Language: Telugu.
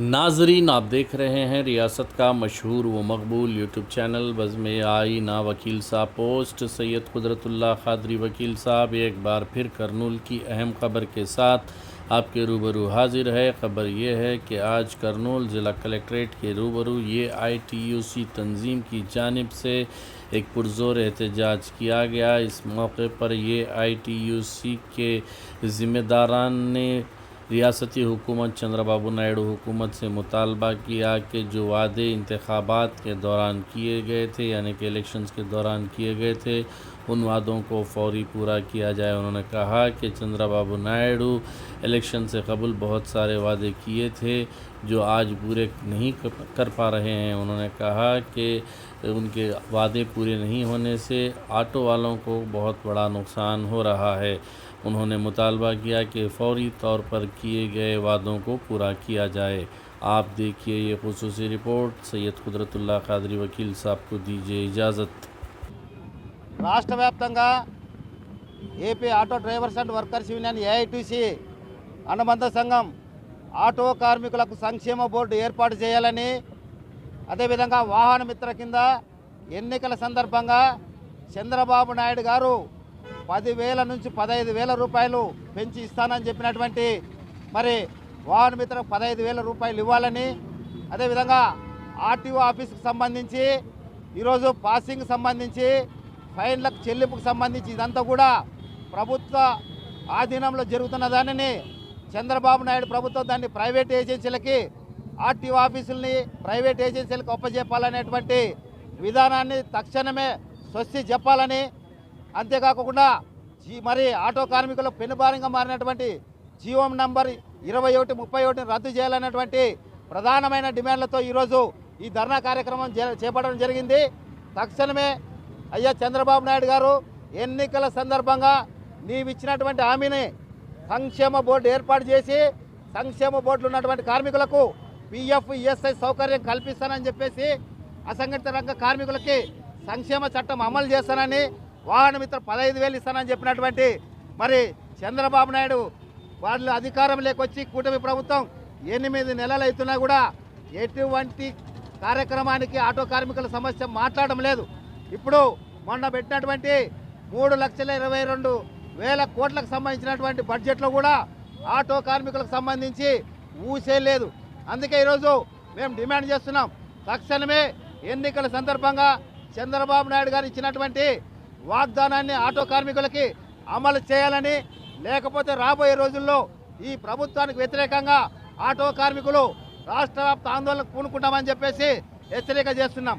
ناظرین، آپ دیکھ رہے ہیں ریاست کا مشہور و مقبول یوٹیوب چینل۔ بزم آئینہ وکیل صاحب پوسٹ۔ سید قدرت اللہ خادری وکیل صاحب، ایک بار پھر کرنول کی اہم خبر کے ساتھ آپ کے روبرو حاضر ہے۔ خبر یہ ہے کہ آج کرنول ضلع کلیکٹریٹ کے روبرو یہ آئی ٹی یو سی تنظیم کی جانب سے ایک پرزور احتجاج کیا گیا۔ اس موقع پر یہ آئی ٹی یو سی کے ذمہ داران نے ریاستی حکومت چندرا بابو نائیڈو حکومت سے مطالبہ کیا کہ جو وعدے انتخابات کے دوران کیے گئے تھے یعنی کہ الیکشنز کے دوران کیے گئے تھے، ان وعدوں کو فوری پورا کیا جائے۔ انہوں نے کہا کہ چندرا بابو نائیڈو الیکشن سے قبل بہت سارے وعدے کیے تھے۔ جو آج پورے نہیں کر پا رہے ہیں۔ انہوں نے کہا کہ ان کے وعدے پورے نہیں ہونے سے آٹو والوں کو بہت بڑا نقصان ہو رہا ہے۔ انہوں نے مطالبہ کیا کہ فوری طور پر کیے گئے وعدوں کو پورا کیا جائے۔ آپ دیکھیے یہ خصوصی رپورٹ۔ سید قدرت اللہ قادری وکیل صاحب کو دیجیے اجازت۔ రాష్ట్ర వ్యాప్తంగా AP auto drivers and workers union, AITC అనుబంధ سنگم ఆటో కార్మికులకు సంక్షేమ బోర్డు ఏర్పాటు చేయాలని అదేవిధంగా వాహన మిత్ర కింద ఎన్నికల సందర్భంగా చంద్రబాబు నాయుడు గారు పదివేల నుంచి పదహైదు వేల రూపాయలు పెంచి ఇస్తానని చెప్పినటువంటి మరి వాహన మిత్రకు పదహైదు వేల రూపాయలు ఇవ్వాలని అదేవిధంగా ఆర్టీఓ ఆఫీస్కి సంబంధించి ఈరోజు పాసింగ్ సంబంధించి ఫైన్లకు చెల్లింపుకు సంబంధించి ఇదంతా కూడా ప్రభుత్వ ఆధీనంలో జరుగుతున్న దానిని చంద్రబాబు నాయుడు ప్రభుత్వం దాన్ని ప్రైవేట్ ఏజెన్సీలకి ఆర్టీఓ ఆఫీసుల్ని ప్రైవేట్ ఏజెన్సీలకు అప్పజెప్పాలనేటువంటి విధానాన్ని తక్షణమే స్వస్తి చెప్పాలని అంతేకాకుండా జీ- మరి ఆటో కార్మికులు పెనుభారంగా మారినటువంటి జీవం నంబర్ ఇరవై ఒకటి ముప్పై ఒకటిని రద్దు చేయాలనేటువంటి ప్రధానమైన డిమాండ్లతో ఈరోజు ఈ ధర్నా కార్యక్రమం చేపట్టడం జరిగింది. తక్షణమే అయ్యా చంద్రబాబు నాయుడు గారు ఎన్నికల సందర్భంగా నీవిచ్చినటువంటి హామీని సంక్షేమ బోర్డు ఏర్పాటు చేసి సంక్షేమ బోర్డులో ఉన్నటువంటి కార్మికులకు పిఎఫ్ ఈఎస్ఐ సౌకర్యం కల్పిస్తానని చెప్పేసి అసంఘటిత రంగ కార్మికులకి సంక్షేమ చట్టం అమలు చేస్తానని వాహన మిత్ర పదహైదు వేలు ఇస్తానని చెప్పినటువంటి మరి చంద్రబాబు నాయుడు వాళ్ళు అధికారం లేకొచ్చి కూటమి ప్రభుత్వం ఎనిమిది నెలలు అవుతున్నా కూడా ఎటువంటి కార్యక్రమానికి ఆటో కార్మికుల సమస్య మాట్లాడడం లేదు. ఇప్పుడు మొన్న పెట్టినటువంటి మూడు లక్షల ఇరవై రెండు వేల కోట్లకు సంబంధించినటువంటి బడ్జెట్లో కూడా ఆటో కార్మికులకు సంబంధించి ఊసే లేదు. అందుకే ఈరోజు మేము డిమాండ్ చేస్తున్నాం. తక్షణమే ఎన్నికల సందర్భంగా చంద్రబాబు నాయుడు గారు ఇచ్చినటువంటి వాగ్దానాన్ని ఆటో కార్మికులకి అమలు చేయాలని లేకపోతే రాబోయే రోజుల్లో ఈ ప్రభుత్వానికి వ్యతిరేకంగా ఆటో కార్మికులు రాష్ట్ర వ్యాప్త ఆందోళన పూనుకుంటామని చెప్పేసి హెచ్చరిక చేస్తున్నాం.